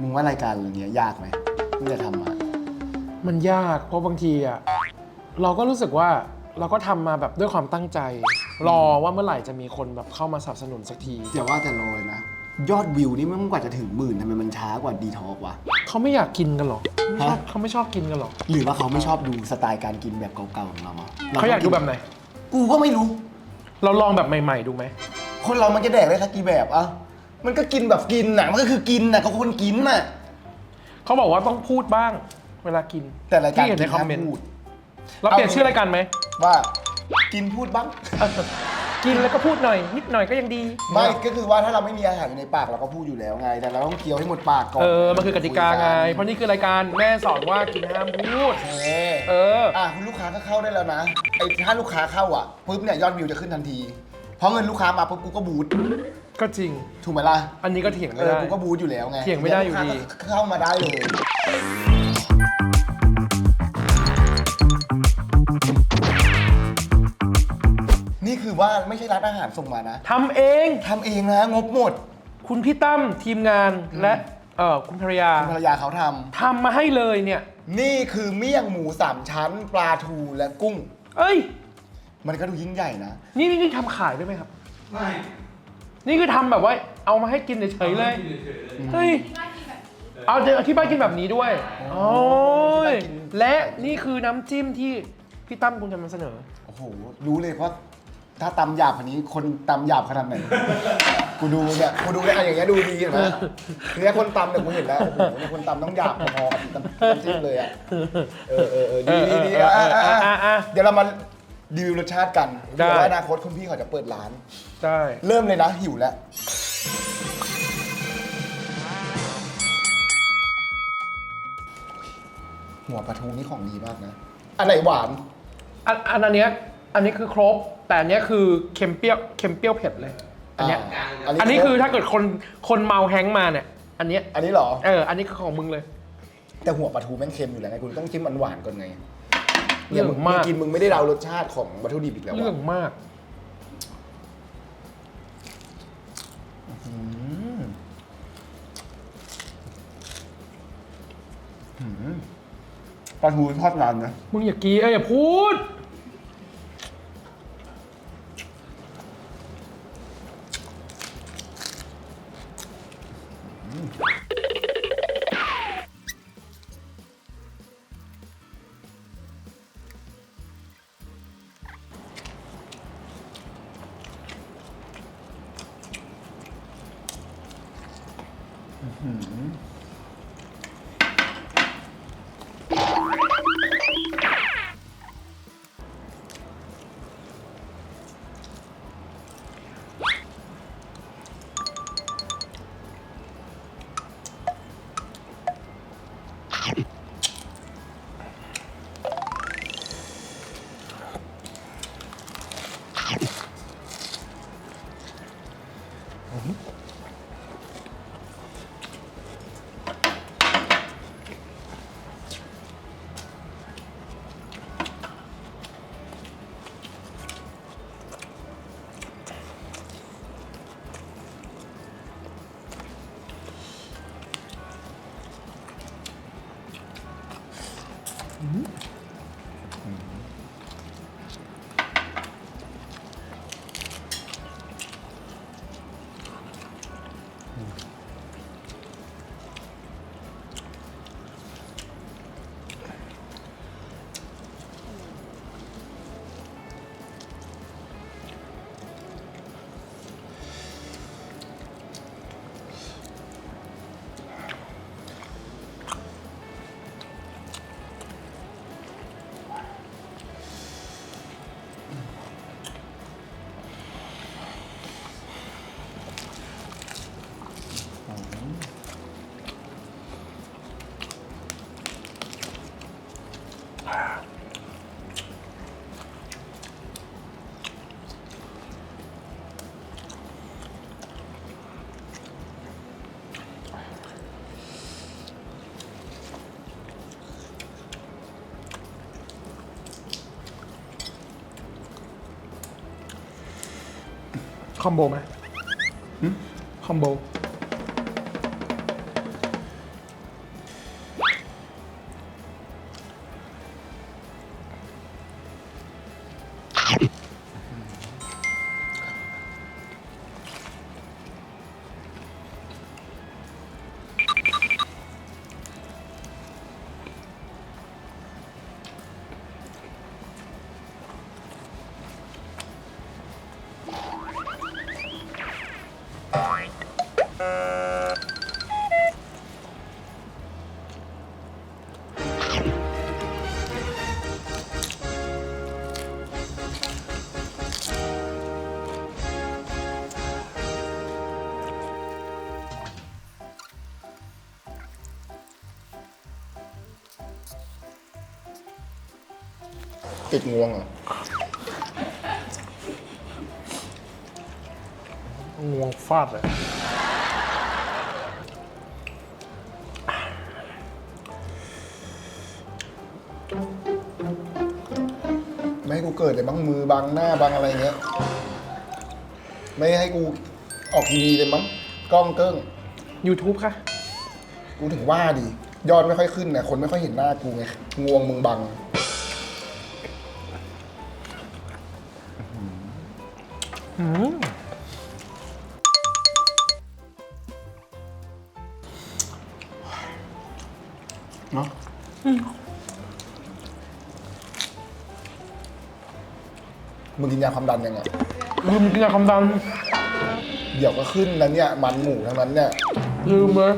มึงว่ารายการเนี้ยยากไหมมึงจะทำมามันยากเพราะบางทีอะเราก็รู้สึกว่าเราก็ทำมาแบบด้วยความตั้งใจ รอว่าเมื่อไหร่จะมีคนแบบเข้ามาสนับสนุนสักทีแต่ว่าแต่โรยนะ ยอดวิวนี่มันกว่าจะถึงหมื่นทำไมมันช้ากว่าดีท็อกวะ เขาไม่อยากกินกันหรอไม่ชอบฮะ เขาไม่ชอบกินกันหรอหรือว่าเขาไม่ชอบดูสไตล์การกินแบบเก่าๆของเราอะเขาอยากดูแบบไหน กูก็ไม่รู้ เราลองแบบใหม่ ๆ ดูไหมคนเรามันจะแดกได้สักกี่แบบอะ มันก็กินแบบกินน่ะมันก็คือกินน่ะก็คนกินน่ะ เขาบอกว่าต้องพูดบ้างเวลากินแต่รายการที่เห็นในกินคอมเมนต์ห้ามพูด เราเปลี่ยนชื่อรายการไหมว่ากินพูดบ้าง กินแล้วก็พูดหน่อย นิดหน่อยก็ยังดี ไม่ก็คือว่าถ้าเราไม่มีอาหารอยู่ในปากเราก็พูดอยู่แล้วไง แต่เราต้องเคี้ยวให้หมดปากก่อนเออ มันคือกติกาไง เพราะนี่คือรายการแม่สอนว่ากินห้ามพูด เออเออ อะคุณลูกค้าก็เข้าได้แล้วนะไอ้ถ้าลูกค้าเข้าอะปุ๊บเนี่ยยอดวิวจะขึ้นทันทีเพราะเงินลูกค้ามาปุ๊บกูก็บูท ก็จริง ถูกไหมล่ะอันนี้ก็เถียงเอไม่อได้ กูก็บูทอยู่แล้วไงเถียงไม่ได้อยู่ดี ลูกค้าก็เข้ามาได้เลย นี่คือว่าไม่ใช่ร้านอาหารส่งมานะทำเอง ทำเองนะงบหมดคุณพี่ตั้มทีมงานและเออคุณภรรยาคุณภรรยาเขาทำทำมาให้เลยเนี่ยนี่คือเมี่ยงหมูสามชั้น ปลาทูและกุ้ง เอ้ย มันก็ดูยิ่งใหญ่นะ นี่นี่นี่ทำขายด้วยไหมครับ ไม่ นี่คือทำแบบว่าเอามาให้กินเฉยๆเลย เฮ้ย เอาเดี๋ยวที่บ้านกินแบบนี้ด้วย โอ้ยที่บ้านกินและนี่คือน้ำจิ้มที่พี่ตั้มคุณจะมาเสนอ โอ้โห รู้เลยว่าถ้าตำหยาบคนนี้คนตำหยาบขนาดไหน กูดูเนี่ย กูดูเนี่ยอะอย่างเงี้ยดูดีเห็นไหมเนี่ยคนตำเนี่ยกูเห็นแล้ว โอ้โหเนี่ยคนตำต้องหยาบพอๆกับตำน้ำจิ้มเลยอะ เออเออเออดีดีดีอะอะอะอะอะอะเดี๋ยวเรามา รีวิวรสชาติกันได้เดี๋ยวว่าอนาคตคุณพี่เขาจะเปิดร้านใช่เริ่มเลยนะหิวแล้ว หัวปลาทูนี่ของดีมากนะ อันไหนหวาน อันอันอันเนี้ยอันนี้คือครบ แต่อันเนี้ยคือเค็มเปรี้ยวเค็มเปรี้ยวเผ็ดเลย อันเนี้ยอ่าอันนี้คือถ้าเกิดคนคนเมาแฮงก์มาเนี่ยอันเนี้ยอันนี้เหรอ เอออันนี้คือของมึงเลย แต่หัวปลาทูแม่งเค็มอยู่แล้วไงคุณต้องจิ้มหวานๆก่อนไง เรื่องมึงมากกินมึงไม่ได้เรารสชาติของวัตถุดิบอีกแล้วเรื่องอะมากอืมอืมปลาทูทอดนานนะมึงอย่ากีเอ้ยอย่าพูด คอมโบไหมคอมโบ ติดงวงเหรอ งวงฟาดเลยไม่ให้กูเกิดเลยบ้างมือบังหน้าบังอะไรเงี้ย ไม่ให้กูออกทีวีเลยมั้งกล้องเกิ้ง YouTube ค่ะ กูถึงว่าดิยอดไม่ค่อยขึ้นนะคนไม่ค่อยเห็นหน้ากูไงงวงมึงบัง เนาะมึงกินยาความดันยังไงลืมกินยาความดัน เดี๋ยวก็ขึ้นแล้วเนี่ย มันหมูทั้งนั้นเนี่ย ลืมเลย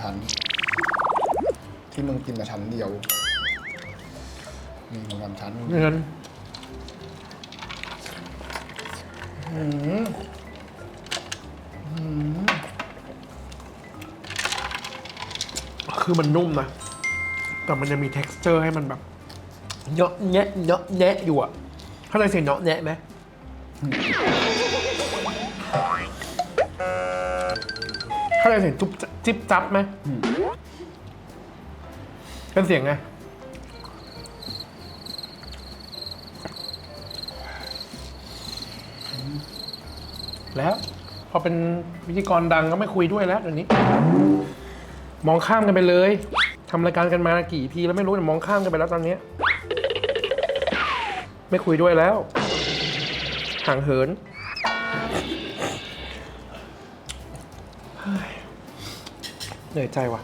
ชั้น ที่มึงกินแต่ชั้นเดียวนี่หมูสามชั้นเงินอืมคือมันนุ่มนะ แต่มันจะมี t e x t อร์ให้มันแบบเนาะแนะเนาะแนะอยู่อะเข้าใจเสียงเนาะแนะไหม เข้าใจเสียงจุ๊บจิ๊บจับไหมเป็นเสียงไงแล้ว พอเป็นพิธีกรดังก็ไม่คุยด้วยแล้วเดี๋ยวนี้ มองข้ามกันไปเลยทำรายการกันมากี่ทีแล้วไม่รู้แต่มองข้ามกันไปแล้วตอนนี้ ไม่คุยด้วยแล้ว ห่างเหิน นื่อยใจว่ะ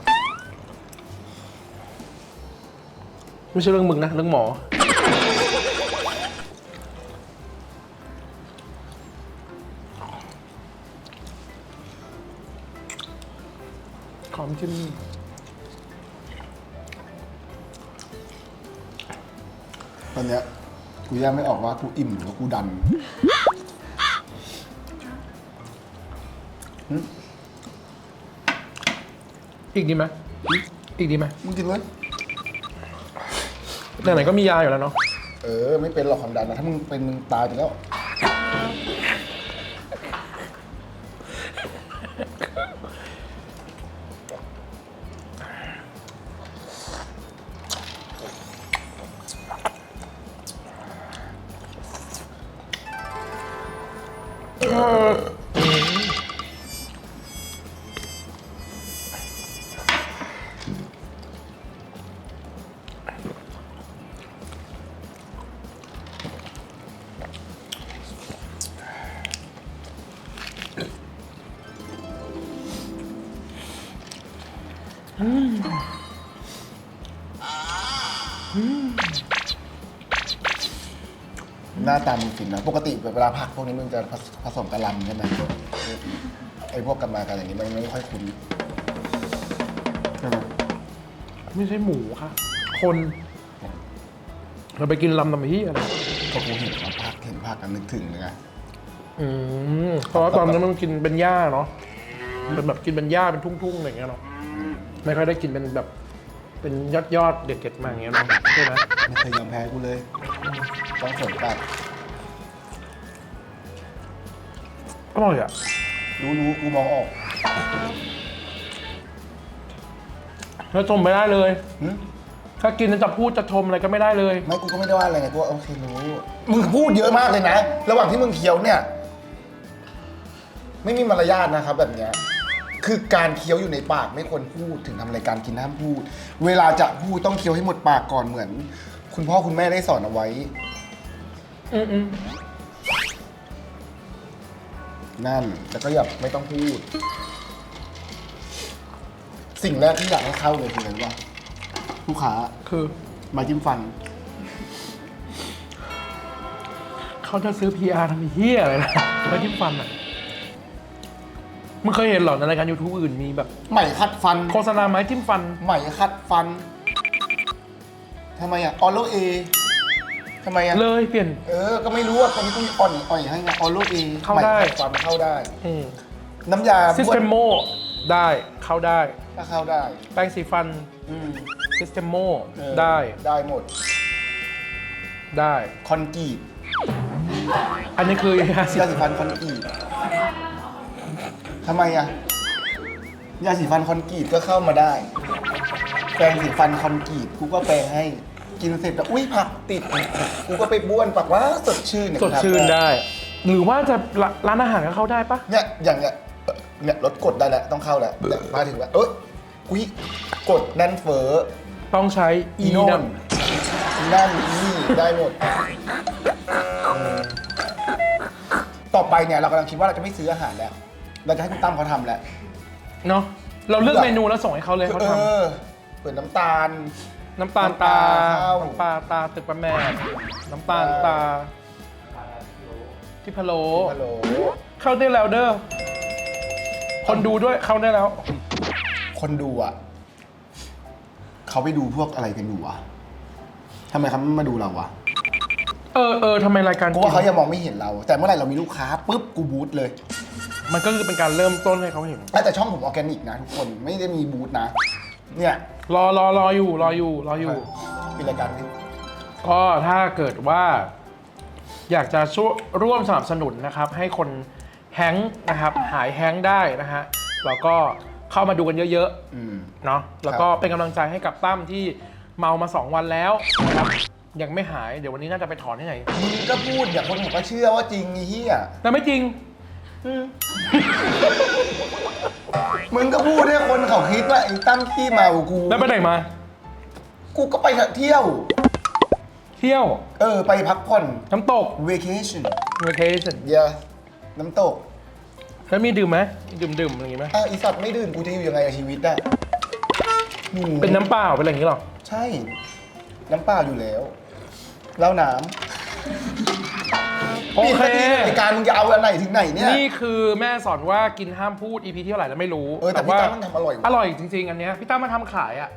ไม่ใช่เรื่องมึงนะ เรื่องหมอขอมจิ้มตอนเนี้ยกูแยกไม่ออกว่ากูอิ่มหรือว่ากูดัน อีกดีไหมอีกดีไหมมึงกินเลยไหนๆก็มียาอยู่แล้วเนาะ เออ ไม่เป็นหรอกความดันนะถ้ามึงเป็นมึงตายไปแล้ว ตามึงฟินนะปกติเวลาผักพวกนี้มึงจะผสผสมกะหล่ำใช่ไหมไอ้พวกกะมากันอย่างนี้มันไม่ค่อยคุ้นใช่ไหมไม่ใช่หมูค่ะ คนเราไปกินลำตำพี่อะไรพอกูเห็นเขาผักเห็นผักกันนึกถึงเลยไงอืมเพราะว่าตอนนั้นมันกินเป็นหญ้าเนาะเป็นแบบกินเป็นหญ้าเป็นทุ่งๆอะไรอย่างเงี้ยเนาะไม่ค่อยได้กินเป็นแบบ เป็นยอดยอดๆเด็ดๆมาอย่างเงี้ยเนาะใช่ไหมไม่เคยยอมแพ้กูเลยต้องสนกัด อร่อยอะ รู้รู้กูมองออกแล้วชมไม่ได้เลย หึถ้ากินแล้วจะพูดจะชมอะไรก็ไม่ได้เลย ไม่กูก็ไม่ได้ว่าอะไรไงกูว่าโอเครู้มึงพูดเยอะมากเลยนะ ระหว่างที่มึงเคี้ยวเนี่ย ไม่มีมารยาทนะครับ แบบเนี้ยคือการเคี้ยวอยู่ในปากไม่ควรพูดถึงทำรายการกินห้ามพูด เวลาจะพูดต้องเคี้ยวให้หมดปากก่อนเหมือน คุณพ่อคุณแม่ได้สอนเอาไว้ อืมอืม นั่นแล้วก็อย่าไม่ต้องพูด สิ่งแรกที่อยากให้เข้าเลยคืออะไรรู้ป่ะลูกค้าคือมาจิ้มฟัน เขาจะซื้อ PR ทำเฮียอะไรนะไม่ที่ฟันอะมึงเคยเห็นเหรอในรายการ YouTube อื่นมีแบบไหมขัดฟันโฆษณาไม้จิ้มฟัน ไหมขัดฟันทำไมอะออโลเอ ทำไมอะ เลยเปลี่ยน เออ ก็ไม่รู้อะตอนนี้กูอ่อนอ่อยให้ไงออโลเอเข้าได้ฟันเข้าได้ อืมน้ำยาซิสเตมโมได้เข้าได้ ก็เข้าได้ แปรงสีฟันอืมซิสเตมโมเออได้ได้หมด ได้ คอนกรีตอันนี้คือยาสียาสีฟันคอนกรีตทำไมอะ ยาสีฟันคอนกรีตก็เข้ามาได้ แปรงสีฟันคอนกรีตกูก็แปรงให้ กินเสร็จแล้วอุ้ยผักติดกูก็ไปบ้วนปากว่าสดชื่นเนี่ยสดชื่นได้ หรือว่าจะร้าร้านอาหารก็เข้าได้ปะเนี่ยอย่างเนี้ยเนี่ยรถกดได้แล้วต้องเข้าแล้วเนี่ยมาถึงแล้วเอ้ยอุ้ยกดแน่นเฟ้อต้องใช้อีอีโน่นั่นนอีนั่นอีนี่ได้หมดอืมต่อไปเนี่ยเรากำลังคิดว่าเราจะไม่ซื้ออาหารแล้ว เราจะให้คุณตั้มเขาทำแล้วเนาะเราเลือกเมนูแล้วส่งให้เขาเลยเขาเอทอเปิดน้ำตาลำ น้ำตาลตาน้ำปลาข้าวน้ำปลาตาตึกประแมนน้ำตาลตา ที่พะโล้ฮัลโหลเข้าได้แล้วเด้อ คนดูด้วยเข้าได้แล้ว คนดูอะ เขาไปดูพวกอะไรกันอยู่วะทำไมเขาไม่มาดูเราวะเออเออทำไมรายการกูว่าเขายังมองไม่เห็นเรา แต่เมื่อไหร่เรามีลูกค้าปุ๊บกูบูทเลยมันก็คือเป็นการเริ่มต้นให้เขาเห็นแต่ช่องผมออร์แกนิกนะทุกคนไม่ได้มีบูธนะ เนี่ยรอรอรออยู่รออยู่รออยู่ ปิดรายการนี้ก็ถ้าเกิดว่า อยากจะช่วยร่วมสนับสนุนนะครับ ให้คนแฮงค์นะครับ หายแฮงค์ได้นะฮะแล้วก็เข้ามาดูกันเยอะอืม ๆเนาะแล้วก็เป็นกำลังใจให้กับตั้มที่เมามา 2 วันแล้วนะครับยังไม่หายเดี๋ยววันนี้น่าจะไปถอนที่ไหนมึงก็พูดอย่าคนผมก็เชื่อว่าจริงไอ้เหี้ยแต่ไม่จริง มึงก็พูดให้คนเขาคิดว่าไอ้ตั้มที่เมากู แล้วไปไหนมา กูก็ไปเที่ยว เที่ยว เออ ไปพักผ่อน น้ำตก vacation vacation เยอะน้ำตก แล้วมีดื่มไหมดื่มดื่มอะไรอย่างงี้ไหมอ้าวอีสัตว์ไม่ดื่มกูจะอยู่ยังไงกับชีวิตอะหเป็นน้ำเปล่าเป็นอะไรอย่างงี้หรอ ใช่ น้ำเปล่าอยู่แล้วเหล้าน้ โอำเครายการมึงจะเอาอันไหนถึงไหนเนี่ย นี่คือแม่สอนว่ากินห้ามพูด EP ที่เท่าไหร่แล้วไม่รู้เออแต่พี่ตั้มมันทำอร่อยว่ะ อร่อยจริง ๆ อันเนี้ยพี่ตั้มมาทำขายอะ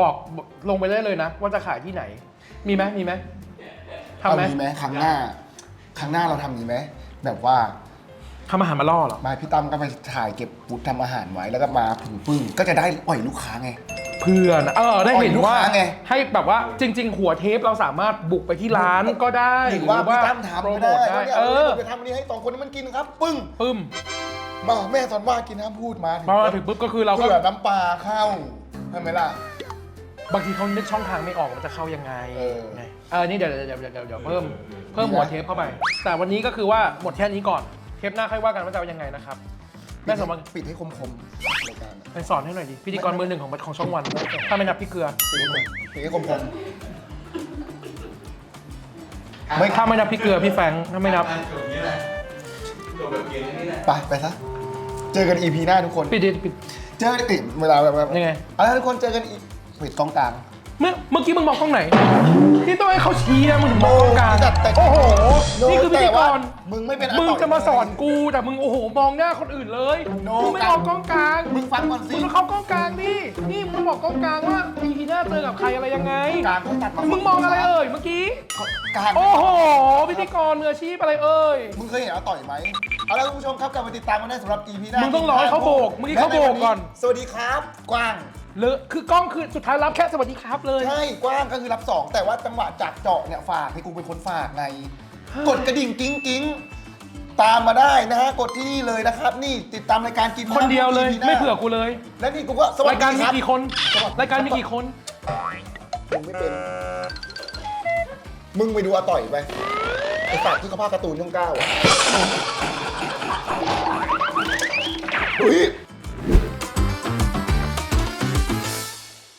บอกบอกลงไปได้เลยนะ ว่าจะขายที่ไหน มีไหมมีไหมทำเอาไหมมีไหมครั้งหน้า ครั้งหน้าเราทำนี้ไหมแบบว่าทำอาหารมาล่อเหรอ มาพี่ตั้มก็ไปถ่ายเก็บฟุตทำอาหารไว้แล้วก็มาผึ่งปึ้งก็จะได้อ่อยลูกค้าไงเพื่อนเออได้เห็นอ่อยลูกว่าค้าไงให้แบบว่าจริง ๆ หัวเทปเราสามารถบุกไปที่ร้านก็ได้หรือว่าพี่ตั้มทำโปรก็โมได้ทได้ว่าเนี่ยเออไปทำอันนี้ให้สองคนนี้มันกินครับ ปึ้งปึ้มมาแม่สอนว่ากินน้ำพูดมาพอมาถึงปุ๊บก็คือเราก็เผื่อน้ำปลาเข้าใช่ไหมล่ะบางทีเขานึกช่องทางไม่ออกมันจะเข้ายังไงเออไงเออนี่เดี๋ยวเดี๋ยวเดี๋ยวเดี๋ยวเดี๋ยวเพิ่มเพิ่มหัวเทปเข้าไป แต่วันนี้ก็คือว่าหมดแค่นี้ก่อน เทปหน้าค่อยว่ากันว่าจะเอายังไงนะครับ แม่สมบัติปิดให้คมๆรายการอะไปสอนให้หน่อยดิพิธีกรมือหนึ่งของของช่องวัน ถ้าไม่นับพี่เกลือปิดให้คมปิดให้คมไม่ถ้าไม่นับพี่เกลือพี่แฟรงค์ถ้าไม่นับๆไปไปซะ เจอกัน EP หน้าทุกคน ปิดดิปิด เจอกันอีกเวลาแบบแบบยังไง เอาละทุกคนเจอกันอีกปิดกล้องกลาง เมื่อเมื่อกี้มึงมองกล้องไหนพี่ต้องให้เขาชี้นะมึงถึงมองกล้องกลางแต่แต่โอ้โหโนนี่คือพิธีกแต่ว่ารมึงไม่เป็นอามึงต่อยจะมาสอนกูแต่มึงโอ้โหมองหน้าคนอื่นเลยโนมึงไม่มองกล้องกลางมึงฟังก่อนสิมึงต้องเข้ากล้องกลางดินี่มึงบอกกล้องกลางว่าอีพีหน้าเจอกับใครอะไรยังไงกลางเขาตัดมามึงมองอะไรเอ่ยเมื่อกี้กลางโอ้โหพิธีกรมืออาชีพอะไรเอ่ยมึงเคยเห็นอาต่อยไหมเอาละคุณผู้ชมครับกลับมาติดตามกันได้สำหรับ EP หน้ามึมึงต้องรอให้เขาโบกเมื่อกี้เขาโบกก่อน สวัสดีครับ กว้าง เลอะคือกล้องคือสุดท้ายรับแค่สวัสดีครับเลย ใช่กว้างก็คือรับสองแต่ว่าจังหวะจับเจาะเนี่ยฝากให้กูเป็นคนฝากไง กดกระดิ่งกิ้งกิ้งตามมาได้นะฮะ กดที่นี่เลยนะครับ นี่ติดตามรายการกินคนเดียวเลย EP หน้าไม่เผื่อกูเลย และนี่กูก็สวัสรายดีการมีครับกี่คน รายการมีกี่คน มึงไม่เป็น มึงไปดูอาต่อยไปไอ้ฝากที่เขาพากย์การ์ตูนช่องเก้าอะอุ้ย